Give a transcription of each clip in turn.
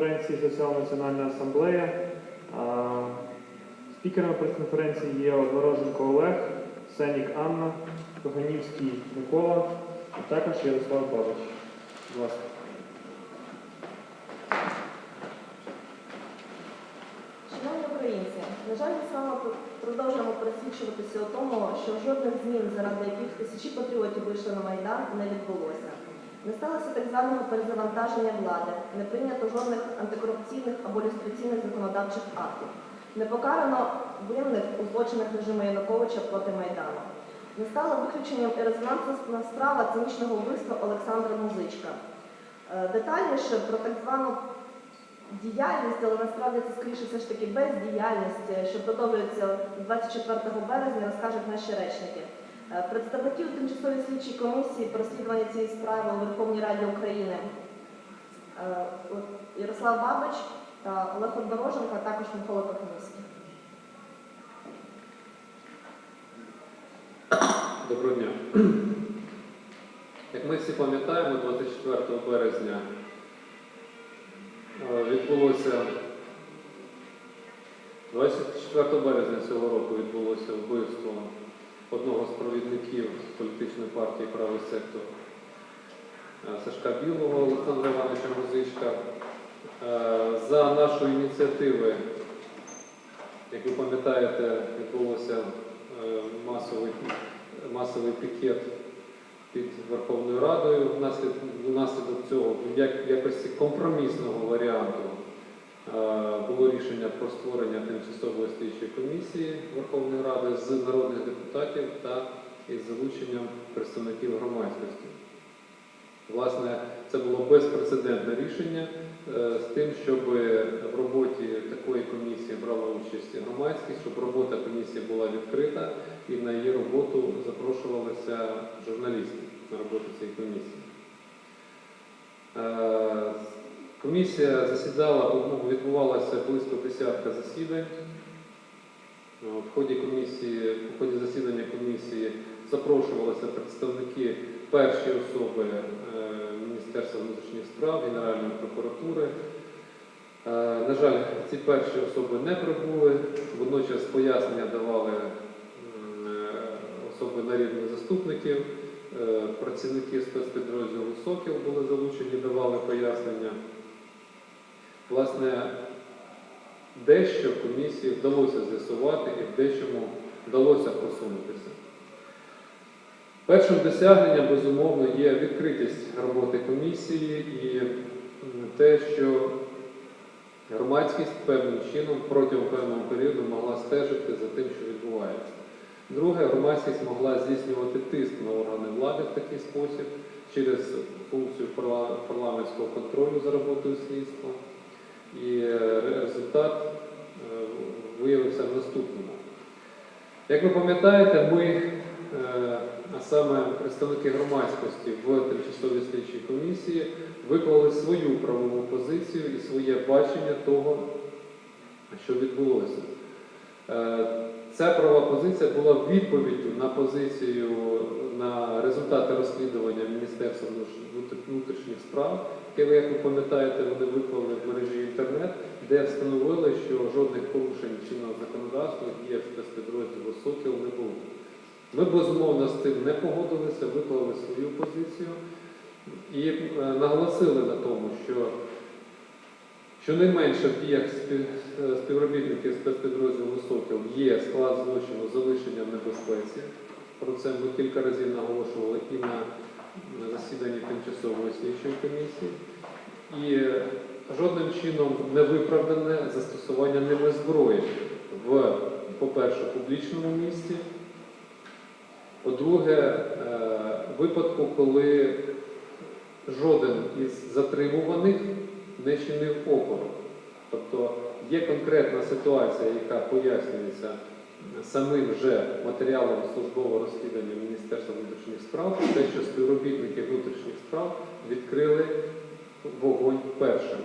конференції Соціально-національна асамблея. Спікерами прес-конференції є Одвороженко Олег, Сенік Анна, Коганівський Микола, а також Ярослав Бабич. Будь ласка. Шановні українці, на жаль, ми з вами продовжуємо пересвідчуватися у тому, що жодних змін, заради яких тисячі патріотів вийшли на Майдан, не відбулося. Не сталося так званого перезавантаження влади, не прийнято жодних антикорупційних або люстраційних законодавчих актів. Не покарано винних у злочинах режиму Януковича проти Майдану. Не стало виключенням і резонансна справа цинічного вбивства Олександра Музичка. Е, Детальніше про так звану діяльність, але насправді це скоріше все ж таки бездіяльність, е, що продовжується 24 березня, розкажуть наші речники. Е, Представники у тимчасовій слідчій комісії по розслідуванню цієї справи у Верховній Раді України е, Ярослав Бабич та Олег Подороженко, а також Микола Коханівський. Доброго дня. Як ми всі пам'ятаємо, 24 березня е, відбулося 24 березня цього року відбулося вбивство одного з провідників політичної партії Правий сектор е, Сашка Білого Олександра Івановича Музичка. Е, За нашої ініціативи, як ви пам'ятаєте, відбулося е, масовий масовий пікет під Верховною Радою. Внаслідок, цього, в як- якості компромісного варіанту, було рішення про створення тимчасової слідчої комісії Верховної Ради з народних депутатів та із залученням представників громадськості. Власне, це було безпрецедентне рішення е, з тим, щоб в роботі такої комісії брала участь громадськість, щоб робота комісії була відкрита і на її роботу запрошувалися журналісти на роботу цієї комісії. Комісія засідала, ну, відбувалося близько десятка засідань. Е, В ході комісії, в ході засідання комісії запрошувалися представники перші особи е, Міністерства внутрішніх справ, Генеральної прокуратури. Е, На жаль, ці перші особи не прибули, водночас пояснення давали особи нарідних заступників, е, працівники спецпідрозділу Сокіл були залучені, давали пояснення. Власне, дещо комісії вдалося з'ясувати і в дечому вдалося просунутися. Першим досягненням, безумовно, є відкритість роботи комісії і те, що громадськість певним чином протягом певного періоду могла стежити за тим, що відбувається. Друге, громадськість могла здійснювати тиск на органи влади в такий спосіб через функцію парламентського контролю за роботою слідства. І е, результат е, виявився в наступному. Як ви пам'ятаєте, ми, е, а саме представники громадськості в тимчасовій слідчій комісії, виклали свою правову позицію і своє бачення того, що відбулося. Ця правова позиція була відповіддю на позицію на результати розслідування Міністерства внутрішніх справ, яке, як ви пам'ятаєте, вони виклали в мережі інтернет, де встановили, що жодних порушень чинного законодавства в спецпідрозділу Сокіл не було. Ми безумовно з цим не погодилися, виклали свою позицію і е, наголосили на тому, що щонайменше в діях е, співробітників спецпідрозділу Сокіл є склад злочину залишення в небезпеці. Про це ми кілька разів наголошували і на засіданні тимчасової слідчої комісії. І жодним чином не виправдане застосування ними зброї в, по-перше, публічному місці, по-друге, е, випадку, коли жоден із затримуваних не чинив опору. Тобто є конкретна ситуація, яка пояснюється самим же матеріалом службового розслідування Міністерства внутрішніх справ, те, що співробітники внутрішніх справ відкрили вогонь першими.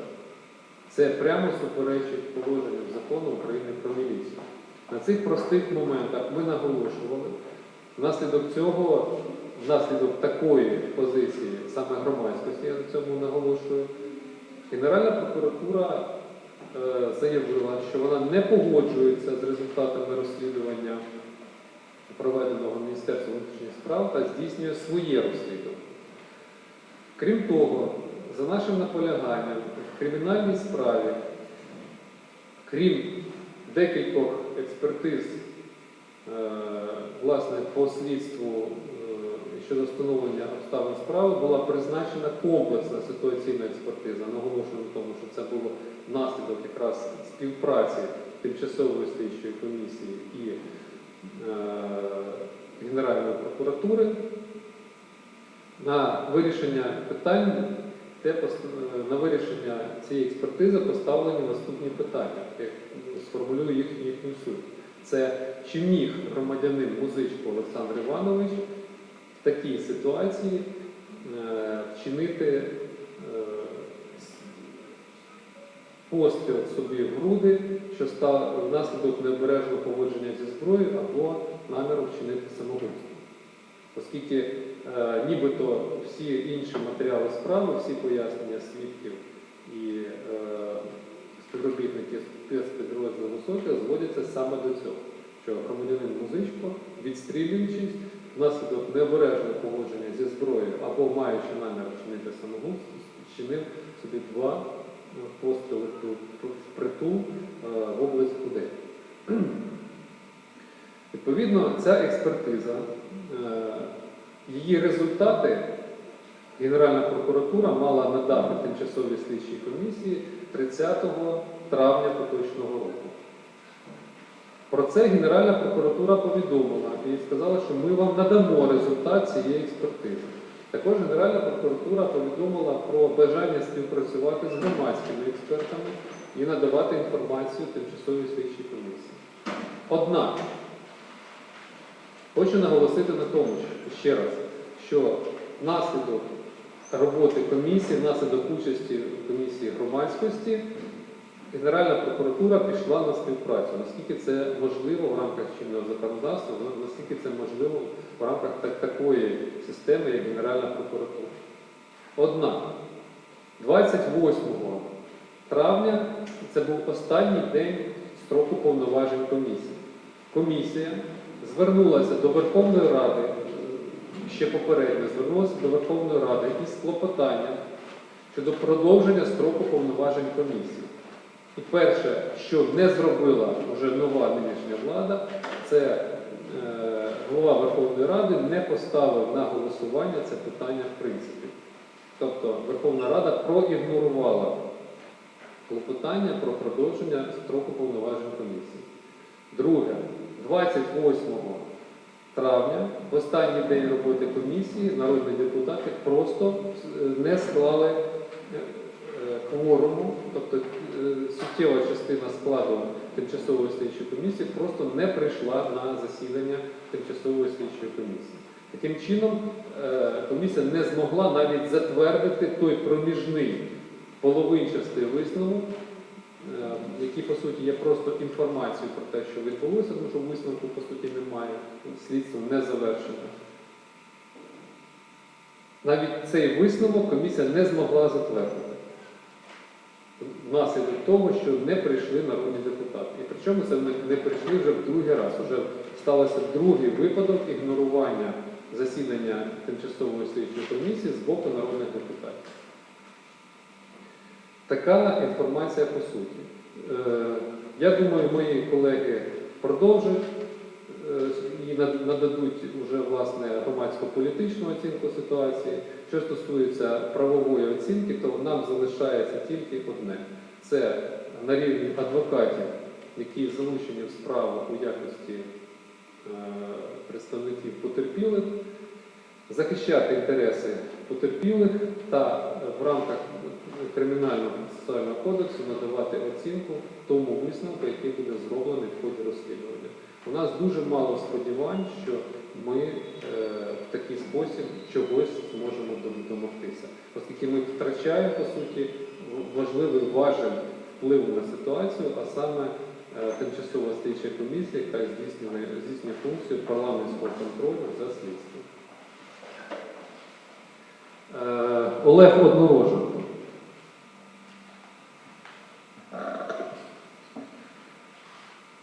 Це прямо суперечить положенням закону України про міліцію. На цих простих моментах ми наголошували. Внаслідок цього, внаслідок такої позиції саме громадськості, я на цьому наголошую, Генеральна прокуратура е, заявила, що вона не погоджується з результатами розслідування, проведеного Міністерством внутрішніх справ, та здійснює своє розслідування. Крім того, за нашим наполяганням, в кримінальній справі, крім декількох експертиз, е, власне, по слідству щодо встановлення обставин справи, була призначена комплексна ситуаційна експертиза. Наголошую на тому, що це було внаслідок якраз співпраці тимчасової слідчої комісії і е, Генеральної прокуратури на вирішення питань, де на вирішення цієї експертизи поставлені наступні питання. Я сформулюю їх, їхню суть. Це чи міг громадянин Музичко Олександр Іванович в такій ситуації е, вчинити е, постріл собі в груди, що став внаслідок необережного поводження зі зброєю або наміру вчинити самогубство. Оскільки е, нібито всі інші матеріали справи, всі пояснення свідків і е, співробітників спецпідрозділу Високе зводяться саме до цього, що громадянин Музичко, відстрілюючись внаслідок необережного поводження зі зброєю або маючи намір вчинити самогубство, вчинив собі два е, постріли в притул е, в область грудей. Відповідно, ця експертиза, е, її результати Генеральна прокуратура мала надати тимчасовій слідчій комісії 30 травня поточного року. Про це Генеральна прокуратура повідомила і сказала, що ми вам надамо результат цієї експертизи. Також Генеральна прокуратура повідомила про бажання співпрацювати з громадськими експертами і надавати інформацію тимчасовій слідчій комісії. Однак, хочу наголосити на тому, ще раз, що внаслідок роботи комісії, внаслідок участі комісії громадськості, Генеральна прокуратура пішла на співпрацю, наскільки це можливо в рамках чинного законодавства, наскільки це можливо в рамках так- такої системи, як Генеральна прокуратура. Однак, 28 травня це був останній день строку повноважень комісії. Комісія звернулася до Верховної Ради, ще попередньо звернулася до Верховної Ради із клопотанням щодо продовження строку повноважень комісії. І перше, що не зробила вже нова нинішня влада, це е, голова Верховної Ради не поставив на голосування це питання в принципі. Тобто Верховна Рада проігнорувала клопотання про продовження строку повноважень комісії. Друге, 28 травня, в останній день роботи комісії, народні депутати просто е, не склали е, кворуму, тобто е, суттєва частина складу тимчасової слідчої комісії просто не прийшла на засідання тимчасової слідчої комісії. Таким чином, е, комісія не змогла навіть затвердити той проміжний половинчастий висновок, е, який по суті є просто інформацією про те, що відбулося, тому що висновку по суті немає, слідство не завершено. Навіть цей висновок комісія не змогла затвердити. Внаслідок того, що не прийшли народні депутати. І причому це не, прийшли вже в другий раз. Уже стався другий випадок ігнорування засідання тимчасової слідчої комісії з боку народних депутатів. Така інформація по суті. Е, я думаю, мої колеги продовжать і нададуть вже власне громадсько-політичну оцінку ситуації. Що стосується правової оцінки, то нам залишається тільки одне: це на рівні адвокатів, які залучені в справу у якості е, представників потерпілих, захищати інтереси потерпілих та в рамках кримінального процесуального кодексу надавати оцінку тому висновку, який буде зроблений в ході розслідування. У нас дуже мало сподівань, що ми е, в такий спосіб чогось зможемо домогтися, оскільки ми втрачаємо, по суті, важливий важель впливу на ситуацію, а саме е, тимчасова слідча комісія, яка здійснює, здійснює функцію парламентського контролю за слідством. Е, Олег Однорожен.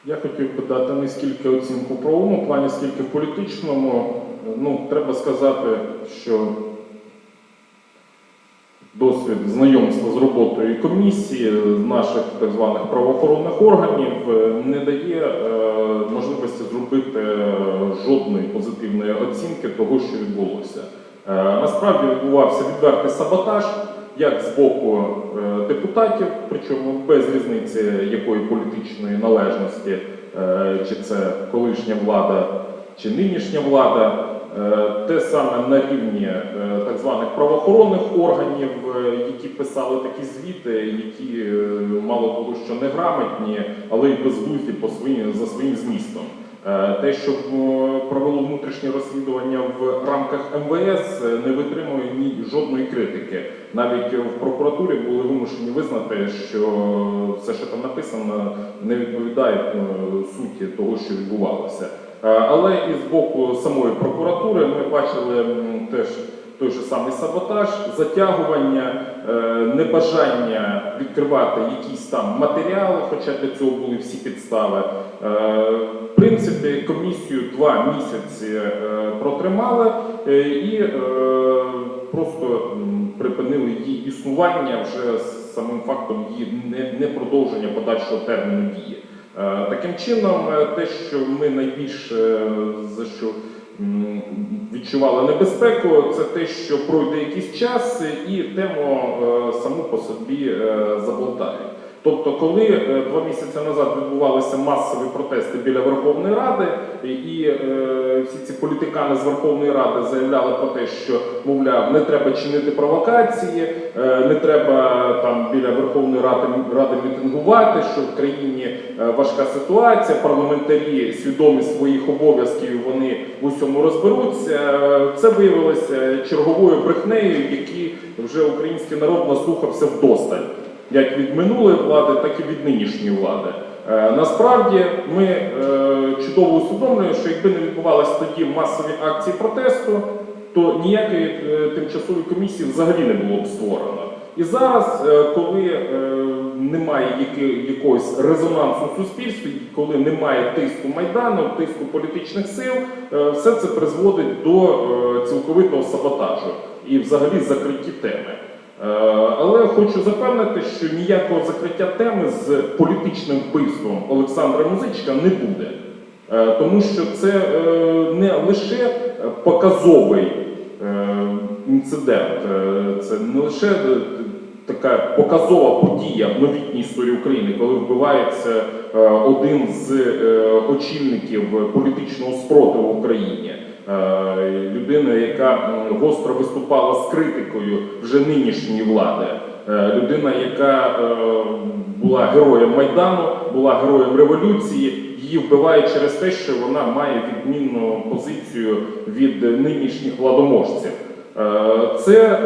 Я хотів дати не скільки оцінку в правовому плані, скільки політичному. Ну, треба сказати, що досвід знайомства з роботою комісії наших так званих правоохоронних органів е, не дає е, можливості зробити е, жодної позитивної оцінки того, що відбулося. Е, Насправді відбувався відвертий саботаж як з боку е, депутатів, причому без різниці якої політичної належності, чи це колишня влада, чи нинішня влада. Е, Те саме на рівні е, так званих правоохоронних органів, е, які писали такі звіти, які е, мало того, що неграмотні, але й безглузді за своїм змістом. Е, Те, що провело внутрішнє розслідування в рамках МВС, е, не витримує ні жодної критики. Навіть в прокуратурі були вимушені визнати, що все, що там написано, не відповідає е, суті того, що відбувалося. Але і з боку самої прокуратури ми бачили теж той же самий саботаж, затягування, е, небажання відкривати якісь там матеріали, хоча для цього були всі підстави. Е, В принципі, комісію два місяці е, протримали і просто припинили її існування вже з самим фактом її непродовження подальшого терміну дії. Таким чином, те, що ми найбільше за що відчували небезпеку, це те, що пройде якийсь час і тему е, саму по собі е, заблатають. Тобто, коли е, два місяці назад відбувалися масові протести біля Верховної Ради, і, е, всі ці політикани з Верховної Ради заявляли про те, що мовляв, не треба чинити провокації, е, не треба там біля Верховної Ради, Ради мітингувати, що в країні важка ситуація, парламентарі свідомі своїх обов'язків, вони в усьому розберуться. Це виявилося черговою брехнею, які вже український народ наслухався вдосталь як від минулої влади, так і від нинішньої влади. Е, Насправді ми е, чудово усвідомлюємо, що якби не відбувалися тоді масові акції протесту, то ніякої е, тимчасової комісії взагалі не було б створено. І зараз, коли немає якогось резонансу в суспільстві, коли немає тиску майдану, тиску політичних сил, все це призводить до цілковитого саботажу і взагалі закритті теми. Е, Але хочу запевнити, що ніякого закриття теми з політичним вбивством Олександра Музичка не буде. Е, Тому що це е, не лише показовий інцидент, це не лише така показова подія в новітній історії України, коли вбивається один з очільників політичного спротиву в Україні. Е, Людина, яка гостро виступала з критикою вже нинішньої влади, Е, людина, яка е, була героєм Майдану, була героєм революції, її вбивають через те, що вона має відмінну позицію від нинішніх владоможців. Це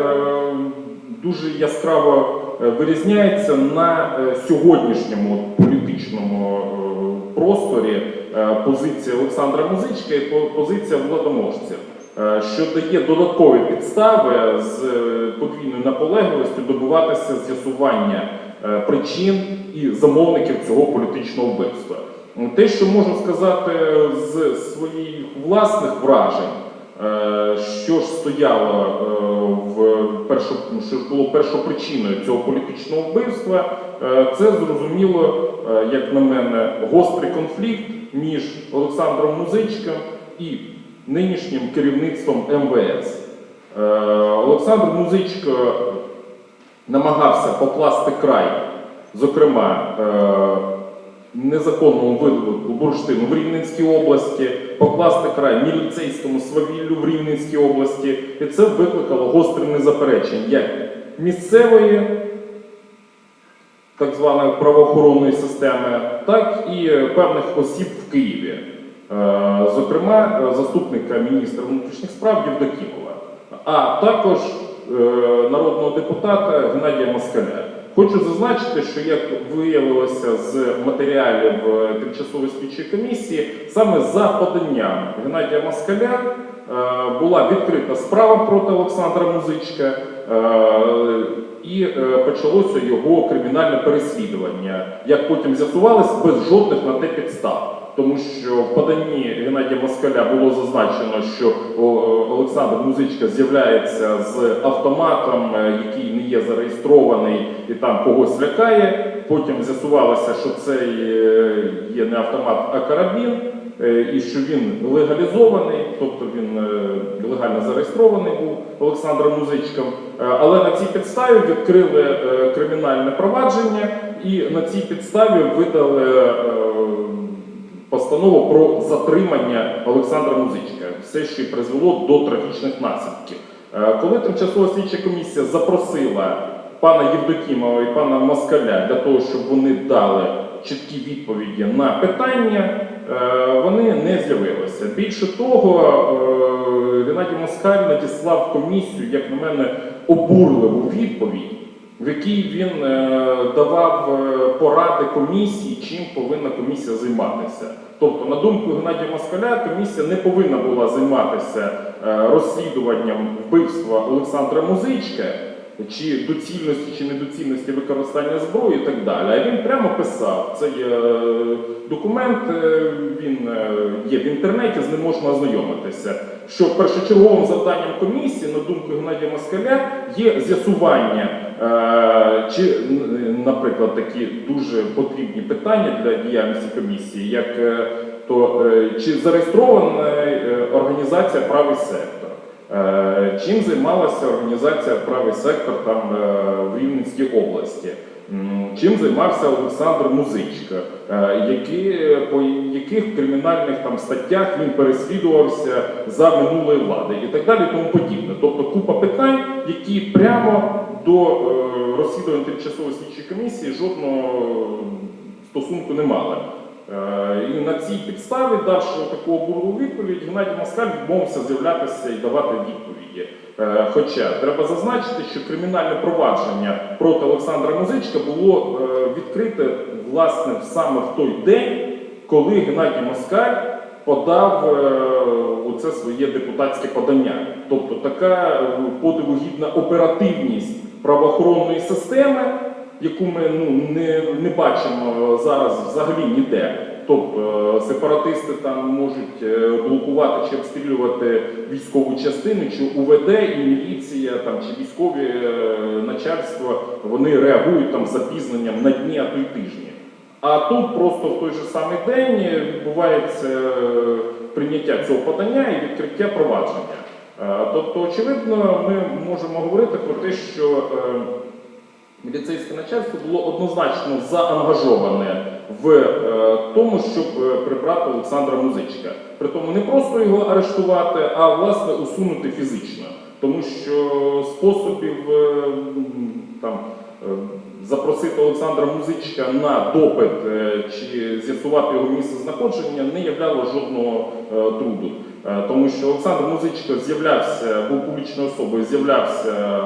дуже яскраво вирізняється на сьогоднішньому політичному просторі позиція Олександра Музичка і позиція владоможців, е, що дає додаткові підстави з е, подвійною наполегливістю добиватися з'ясування е, причин і замовників цього політичного вбивства. Те, що можу сказати з своїх власних вражень, Е, Що ж стояло е, в першо, що було першопричиною цього політичного вбивства, е, це зрозуміло, е, як на мене, гострий конфлікт між Олександром Музичком і нинішнім керівництвом МВС. Е, Олександр Музичко намагався покласти край, зокрема, е, незаконному видобутку бурштину в Рівненській області, покласти край міліцейському свавіллю в Рівненській області, і це викликало гостре незаперечень як місцевої так званої правоохоронної системи, так і певних осіб в Києві, Е, зокрема заступника міністра внутрішніх справ Євдокімова, а також е, народного депутата Геннадія Москаля. Хочу зазначити, що як виявилося з матеріалів е, тимчасової слідчої комісії, саме за поданням Геннадія Москаля е, була відкрита справа проти Олександра Музичка. Е, і почалося його кримінальне переслідування. Як потім з'ясувалось, без жодних на те підстав. Тому що в поданні Геннадія Москаля було зазначено, що Олександр Музичка з'являється з автоматом, е, який не є зареєстрований і там когось лякає. Потім з'ясувалося, що це е, є не автомат, а карабін, е, і що він легалізований, тобто він легально зареєстрований був Олександром Музичком. Але на цій підставі відкрили кримінальне провадження і на цій підставі видали постанову про затримання Олександра Музичка, все, що призвело до трагічних наслідків. Е, Коли тимчасова слідча комісія запросила пана Євдокімова і пана Москаля для того, щоб вони дали чіткі відповіді на питання, е, вони не з'явилися. Більше того, е, Геннадій Москаль надіслав комісію, як на мене, обурливу відповідь, в якій він е, давав е, поради комісії, чим повинна комісія займатися. Тобто, на думку Геннадія Москаля, комісія не повинна була займатися е, розслідуванням вбивства Олександра Музичка, чи доцільності чи недоцільності використання зброї і так далі. А він прямо писав, це є е, документ, е, він е, є в інтернеті, з ним можна ознайомитися. Що першочерговим завданням комісії, на думку Геннадія Москаля, є з'ясування, чи, наприклад, такі дуже потрібні питання для діяльності комісії, як то чи зареєстрована організація правий сектор. Е, Чим займалася організація Правий сектор там е, в Рівненській області? Чим займався Олександр Музичка? Е, Які, по яких кримінальних там статтях він переслідувався за минулої влади і так далі, тому подібне. Тобто купа питань, які прямо до розслідування тимчасової слідчої комісії жодного стосунку не мали. Е, І на цій підставі, давши таку обурливу відповідь, Геннадій Москаль відмовився з'являтися і давати відповіді. Е, Хоча треба зазначити, що кримінальне провадження проти Олександра Музичка було е, відкрите власне саме в той день, коли Геннадій Москаль подав оце своє депутатське подання. Тобто така подивогідна оперативність правоохоронної системи яку ми ну, не, не бачимо зараз взагалі ніде. Тобто е, сепаратисти там можуть е, блокувати чи обстрілювати військову частину, чи УВД і міліція там чи військові е, начальство вони реагують там запізненням на дні, а то й тижні. А тут просто в той же самий день відбувається прийняття цього подання і відкриття провадження. Тобто, очевидно, ми можемо говорити про те, що міліцейське начальство було однозначно заангажоване в е, тому, щоб е, прибрати Олександра Музичка. Притому не просто його арештувати, а власне усунути фізично. Тому що способів е, там. Запросити Олександра Музичка на допит чи з'ясувати його місце знаходження не являло жодного труду. Е, Тому що Олександр Музичко з'являвся, був публічною особою, з'являвся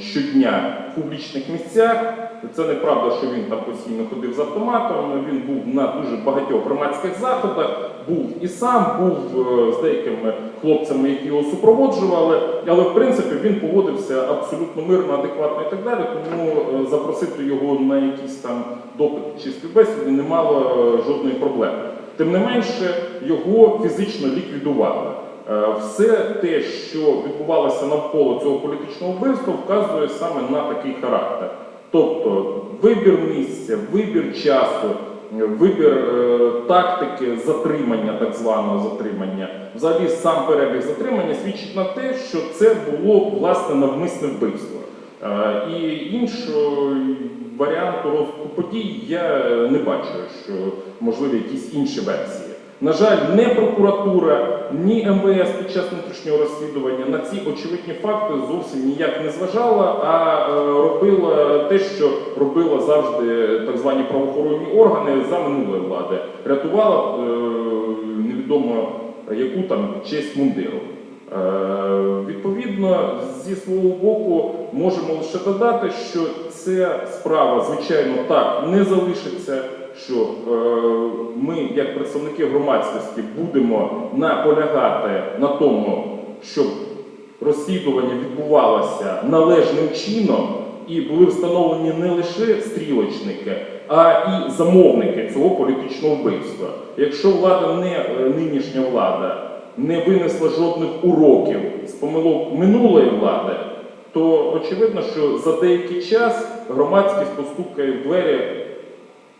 щодня в публічних місцях. Це неправда, що він там постійно ходив з автоматом. Він був на дуже багатьох громадських заходах, був і сам, був е, з деякими хлопцями, які його супроводжували. Але в принципі він поводився абсолютно мирно, адекватно і так далі. Тому е, запросити його на якісь там допит чи співбесіди не мало жодної проблеми. Тим не менше, його фізично ліквідували. Е, Все те, що відбувалося навколо цього політичного вбивства, вказує саме на такий характер. Тобто вибір місця, вибір часу, вибір е, тактики затримання, так званого затримання, взагалі сам перебіг затримання свідчить на те, що це було власне навмисне вбивство. Е, І іншого варіанту розвитку подій я не бачу, що можливі якісь інші версії. На жаль, не прокуратура, ні МВС під час внутрішнього розслідування на ці очевидні факти зовсім ніяк не зважала, а е, робила те, що робила завжди так звані правоохоронні органи за минулої влади. Рятувала е, невідомо яку там честь мундиру. Е, Відповідно, зі свого боку можемо лише додати, що ця справа, звичайно, так не залишиться. Що е, ми, як представники громадськості, будемо наполягати на тому, щоб розслідування відбувалося належним чином, і були встановлені не лише стрілочники, а і замовники цього політичного вбивства. Якщо влада не е, нинішня влада не винесла жодних уроків з помилок минулої влади, то очевидно, що за деякий час громадськість постукає в двері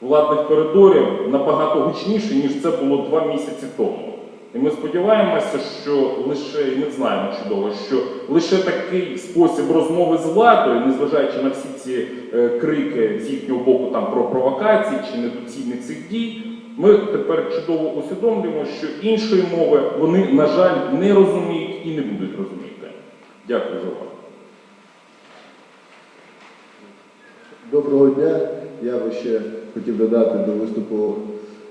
владних коридорів набагато гучніше, ніж це було два місяці тому. І ми сподіваємося, що лише і ми знаємо чудово, що лише такий спосіб розмови з владою, незважаючи на всі ці е, крики з їхнього боку там про провокації чи недоцільних цих дій, ми тепер чудово усвідомлюємо, що іншої мови вони, на жаль, не розуміють і не будуть розуміти. Дякую за увагу. Доброго дня. Я би ще хотів додати до виступу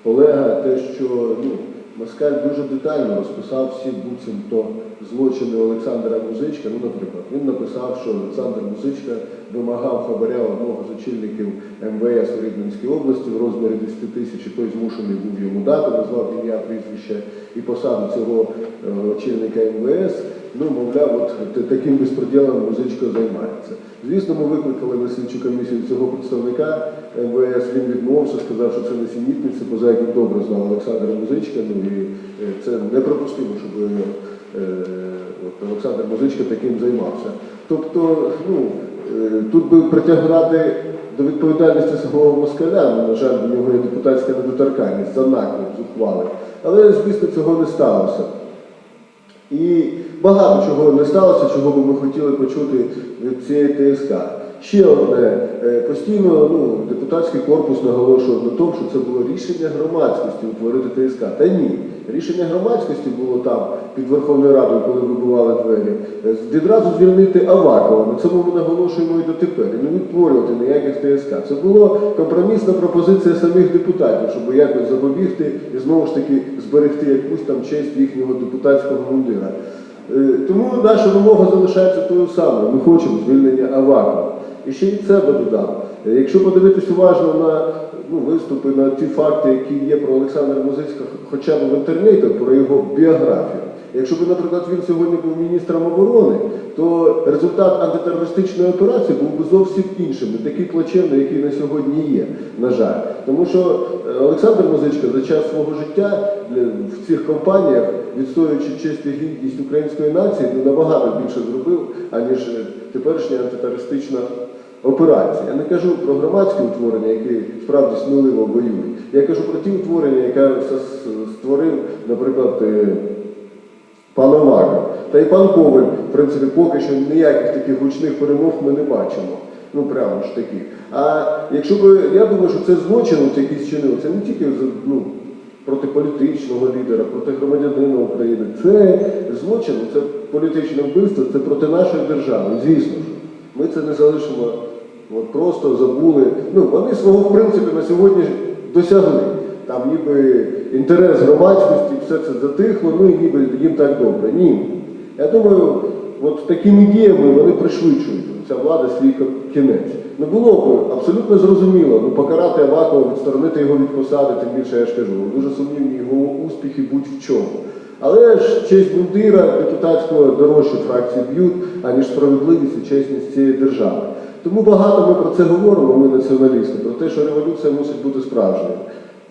Олега те, що ну, Москаль дуже детально розписав всі буцімто злочини Олександра Музичка. Ну, наприклад, він написав, що Олександр Музичка вимагав хабаря одного з очільників МВС у Рівненській області в розмірі 10 тисяч, і той змушений був йому дати, назвав ім'я, прізвище і посаду цього е, очільника МВС. Ну, мовляв, от таким безпреділом музичко займається. Звісно, ми викликали на слідчу комісію цього представника МВС. Він відмовився, сказав, що це не сінітниця, поза як він добре знав Олександра Музичка. Ну і е, це неприпустимо, щоб е, от Олександр Музичка таким займався. Тобто, ну е, тут би притягати до відповідальності самого москаля, на жаль, до нього є депутатська недоторканність за наклеп зухвали. Але, звісно, цього не сталося. І багато чого не сталося, чого би ми хотіли почути від цієї ТСК. Ще одне, е, постійно ну, депутатський корпус наголошував на тому, що це було рішення громадськості утворити ТСК. Та ні, рішення громадськості було там під Верховною Радою, коли вибивали двері. Е, Відразу звільнити Авакова. На цьому ми наголошуємо і дотепер. І не відтворювати ніяких ТСК. Це була компромісна пропозиція самих депутатів, щоб якось запобігти і знову ж таки зберегти якусь там честь їхнього депутатського мундира. Е, Тому наша вимога залишається тою самою. Ми хочемо звільнення Авакова. І ще й це би додав. Е, Якщо подивитись уважно на ну, виступи, на ті факти, які є про Олександра Музицька, хоча б в інтернеті, про його біографію. Якщо б, наприклад, він сьогодні був міністром оборони, то результат антитерористичної операції був би зовсім іншим, не такий плачевний, який на сьогодні є, на жаль. Тому що е, Олександр Музичка за час свого життя е, в цих компаніях, відстоюючи честь і гідність української нації, ну, набагато більше зробив, аніж е, теперішня антитерористична операція. Я не кажу про громадські утворення, які справді сміливо воюють. Я кажу про ті утворення, яке створив, наприклад, е, пан Аваков. Та й пан Коваль, в принципі, поки що ніяких таких гучних перемог ми не бачимо. Ну прямо ж таки. А якщо б я думаю, що це злочин, якийсь чинив, це не тільки ну, проти політичного лідера, проти громадянина України. Це злочин, це політичне вбивство, це проти нашої держави. Звісно ж. Ми це не залишимо, от просто забули. Ну, вони свого в принципі на сьогодні досягли. Там ніби інтерес громадськості, все це затихло, ну і ніби їм так добре. Ні. Я думаю, от такими діями вони пришвидшують ця влада свій кінець. Не було б абсолютно зрозуміло, ну покарати Авакова, відсторонити його від посади, тим більше я ж кажу, дуже сумнівні його успіхи будь-в чому. Але ж честь мундира депутатського дорожче фракції б'ють, аніж справедливість і чесність цієї держави. Тому багато ми про це говоримо, ми націоналісти, про те, що революція мусить бути справжньою.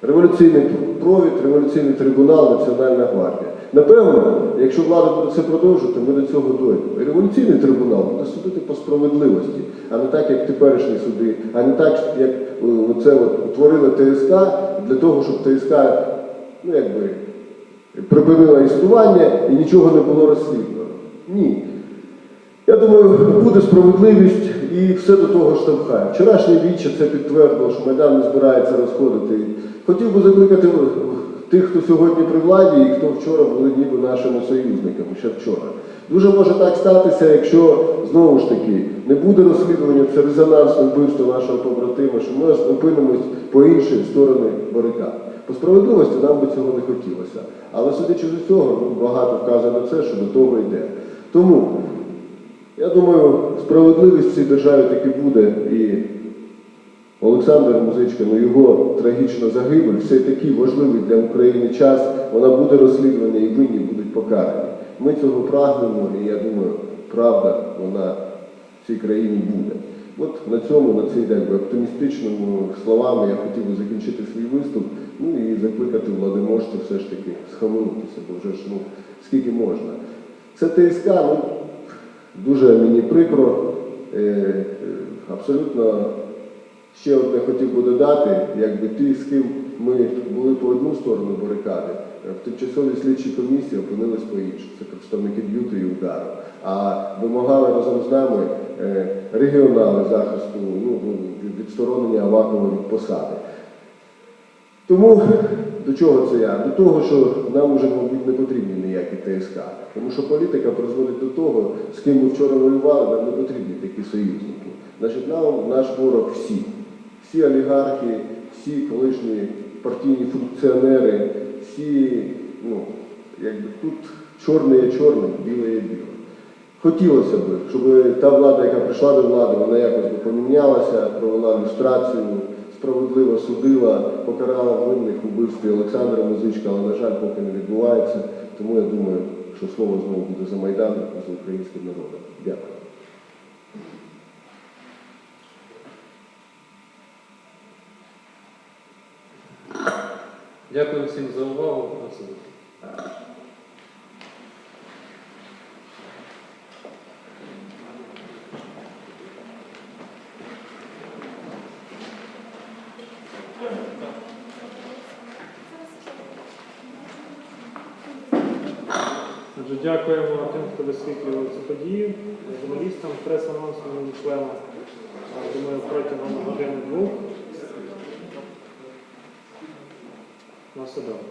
Революційний провід, революційний трибунал, Національна гвардія. Напевно, якщо влада буде це продовжувати, ми до цього дойдемо. Революційний трибунал буде судити по справедливості, а не так, як теперішні суди, а не так, як е, це от утворили ТСК для того, щоб ТСК, ну якби припинила існування і нічого не було розслідувано. Ні. Я думаю, буде справедливість і все до того штовхає. Вчорашнє віче це підтвердило, що Майдан не збирається розходити. Хотів би закликати тих, хто сьогодні при владі і хто вчора були ніби нашими союзниками, ще вчора. Дуже може так статися, якщо знову ж таки не буде розслідування, це резонансне вбивство нашого побратима, що ми опинимось по іншій сторони барикад. По справедливості нам би цього не хотілося. Але судячи з цього, ну, багато вказує на це, що до того йде. Тому я думаю, справедливість в цій державі таки буде. І Олександр Музичка, ну його трагічна загибель, все такий важливий для України час, вона буде розслідувана і винні будуть покарані. Ми цього прагнемо, і я думаю, правда, вона в цій країні буде. От на цьому, на цей день оптимістичними словами я хотів би закінчити свій виступ, ну і закликати владиможців все ж таки схаменутися, бо вже ж ну, скільки можна. Це ТСК, ну, дуже мені прикро, е, е, абсолютно ще одне хотів би додати, якби ті, з ким ми були по одну сторону барикади, е, в тимчасовій слідчій комісії опинились по іншу. Це представники б'юти і удару. А вимагали разом з нами е, регіонали захисту, ну, ну, відсторонення Авакова від посади. Тому до чого це я? До того, що нам вже, мабуть, не потрібні ніякі ТСК. Тому що політика призводить до того, з ким ми вчора воювали, нам не потрібні такі союзники. Значить, нам наш ворог всі. Всі олігархи, всі колишні партійні функціонери, всі, ну, якби тут чорне є чорним, біле є біле. Хотілося б, щоб та влада, яка прийшла до влади, вона якось би помінялася, провела люстрацію, справедливо судила, покарала винних у вбивстві Олександра Музичка, але, на жаль, поки не відбувається. Тому я думаю, що слово знову буде за Майдан, за українським народом. Дякую. Дякую всім за увагу. Отже, дякуємо тим, хто висвітлював цю подію, журналістам, прес-анонсовим членам. Думаю, протягом години-двох. На все добре.